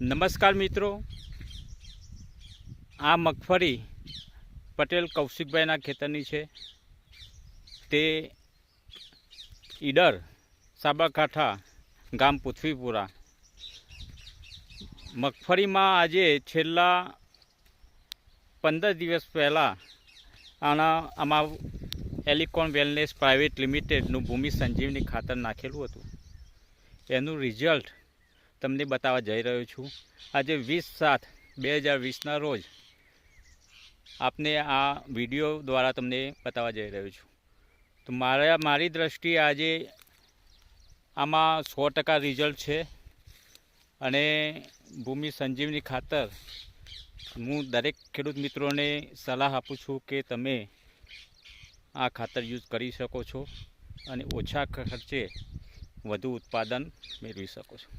નમસ્કાર મિત્રો. આ મગફળી પટેલ કૌશિકભાઈના ખેતરની છે. તે ઈડર સાબરકાંઠા ગામ પૃથ્વીપુરા. મગફળીમાં આજે છેલ્લા પંદર દિવસ પહેલાં આના આમાં એલિકોન વેલનેસ પ્રાઇવેટ લિમિટેડનું ભૂમિ સંજીવની ખાતર નાખેલું હતું. એનું રિઝલ્ટ તમને બતાવવા જઈ રહ્યો છું. આજે વીસ સાત બે હજાર વીસના રોજ આપને આ વીડિયો દ્વારા તમને બતાવવા જઈ રહ્યો છું. તો મારા, મારી દ્રષ્ટિએ આજે આમાં સો ટકા રિઝલ્ટ છે અને ભૂમિ સંજીવની ખાતર હું દરેક ખેડૂત મિત્રોને સલાહ આપું છું કે તમે આ ખાતર યુઝ કરી શકો છો અને ઓછા ખર્ચે વધુ ઉત્પાદન મેળવી શકો છો.